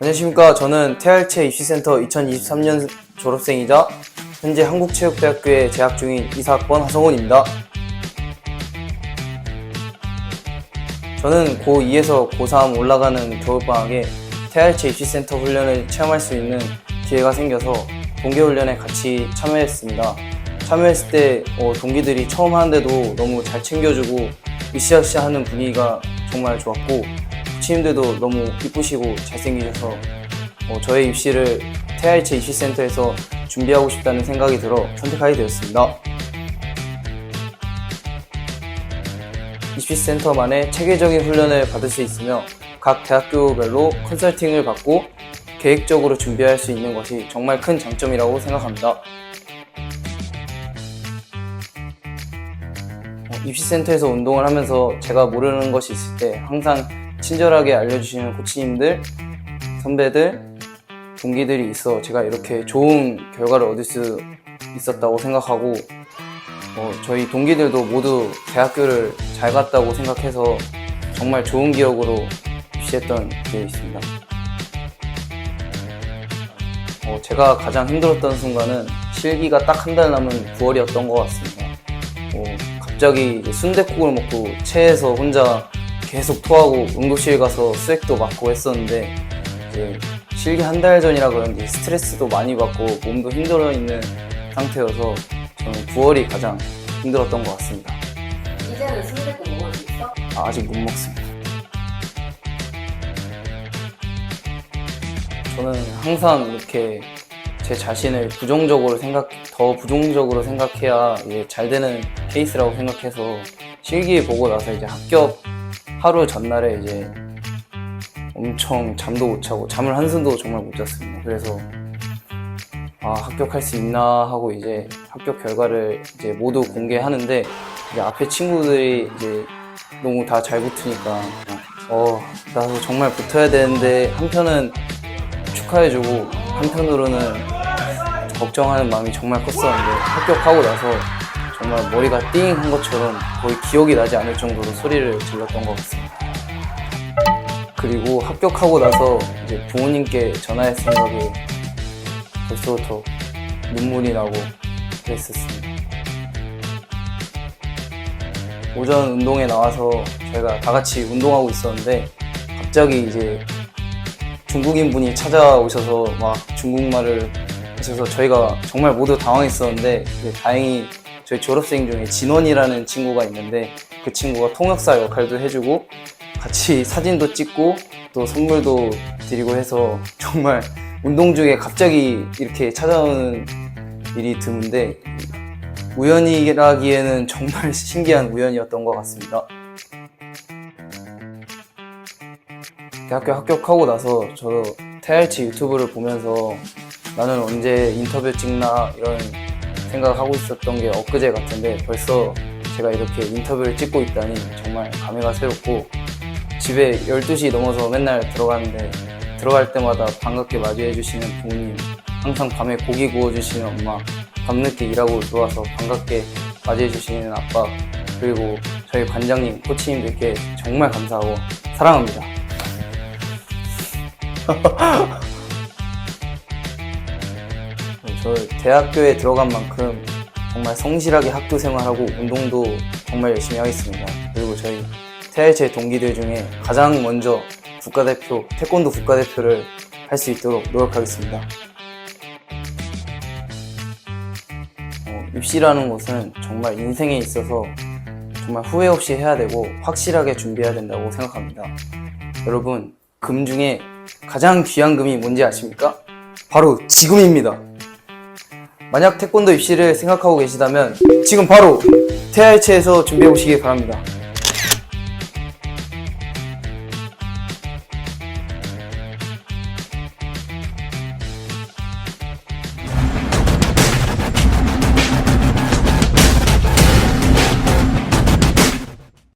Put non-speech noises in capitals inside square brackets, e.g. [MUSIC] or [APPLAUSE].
안녕하십니까. 저는 태알체 입시센터 2023년 졸업생이자 현재 한국체육대학교에 재학 중인 이사학번 하성훈입니다. 저는 고2에서 고3 올라가는 겨울방학에 태알체 입시센터 훈련을 체험할 수 있는 기회가 생겨서 동계훈련에 같이 참여했습니다. 참여했을 때 어, 동기들이 처음 하는데도 너무 잘 챙겨주고 으쌰으쌰 하는 분위기가 정말 좋았고 코치님들도 너무 이쁘시고 잘생기셔서 어, 저의 입시를 태아이체 입시센터에서 준비하고 싶다는 생각이 들어 선택하게 되었습니다. 입시센터만의 체계적인 훈련을 받을 수 있으며 각 대학교별로 컨설팅을 받고 계획적으로 준비할 수 있는 것이 정말 큰 장점이라고 생각합니다. 어, 입시센터에서 운동을 하면서 제가 모르는 것이 있을 때 항상 친절하게 알려주시는 코치님들, 선배들, 동기들이 있어 제가 이렇게 좋은 결과를 얻을 수 있었다고 생각하고 어, 저희 동기들도 모두 대학교를 잘 갔다고 생각해서 정말 좋은 기억으로 입시했던 기억이 있습니다. 어, 제가 가장 힘들었던 순간은 실기가 딱 한 달 남은 9월이었던 것 같습니다. 어, 갑자기 이제 순댓국을 먹고 체해서 혼자 계속 토하고 응급실 가서 수액도 맞고 했었는데 이제 실기 한 달 전이라 그런지 스트레스도 많이 받고 몸도 힘들어 있는 상태여서 저는 9월이 가장 힘들었던 것 같습니다. 이제는 순대국 먹을 수 있어? 아, 아직 못 먹습니다. 저는 항상 이렇게 제 자신을 부정적으로 생각, 더 부정적으로 생각해야 잘 되는 케이스라고 생각해서 실기 보고 나서 이제 합격 하루 전날에 이제 엄청 잠도 못 자고 잠을 한숨도 정말 못 잤습니다. 그래서 아 합격할 수 있나 하고 이제 합격 결과를 이제 모두 공개하는데 이제 앞에 친구들이 이제 너무 다 잘 붙으니까 어 나도 정말 붙어야 되는데 한편은 축하해주고 한편으로는 걱정하는 마음이 정말 컸었는데 합격하고 나서 정말 머리가 띵 한 것처럼 거의 기억이 나지 않을 정도로 소리를 질렀던 것 같습니다. 그리고 합격하고 나서 이제 부모님께 전화할 생각에 벌써부터 눈물이 나고 그랬었습니다. 오전 운동에 나와서 저희가 다 같이 운동하고 있었는데 갑자기 이제 중국인 분이 찾아오셔서 막 중국말을 하셔서 저희가 정말 모두 당황했었는데 다행히 저희 졸업생 중에 진원이라는 친구가 있는데 그 친구가 통역사 역할도 해주고 같이 [LAUGHS] 사진도 찍고 또 선물도 드리고 해서 정말 운동 중에 갑자기 이렇게 찾아오는 일이 드문데 우연이라기에는 정말 [LAUGHS] 신기한 우연이었던 것 같습니다. 대학교 합격하고 나서 저도 태알치 유튜브를 보면서 나는 언제 인터뷰 찍나 이런 생각하고 있었던 게 엊그제 같은데 벌써 제가 이렇게 인터뷰를 찍고 있다니 정말 감회가 새롭고 집에 12시 넘어서 맨날 들어가는데 들어갈 때마다 반갑게 맞이해 주시는 부모님 항상 밤에 고기 구워주시는 엄마 밤늦게 일하고 들어와서 반갑게 맞이해 주시는 아빠 그리고 저희 관장님 코치님들께 정말 감사하고 사랑합니다 [LAUGHS] 저 대학교에 들어간 만큼 정말 성실하게 학교 생활하고 운동도 정말 열심히 하겠습니다. 그리고 저희 태아체 동기들 중에 가장 먼저 국가대표, 태권도 국가대표를 할 수 있도록 노력하겠습니다. 어, 입시라는 것은 정말 인생에 있어서 정말 후회 없이 해야 되고 확실하게 준비해야 된다고 생각합니다. 여러분, 금 중에 가장 귀한 금이 뭔지 아십니까? 바로 지금입니다. 만약 태권도 입시를 생각하고 계시다면 지금 바로 태아이체에서 준비해 보시기 바랍니다.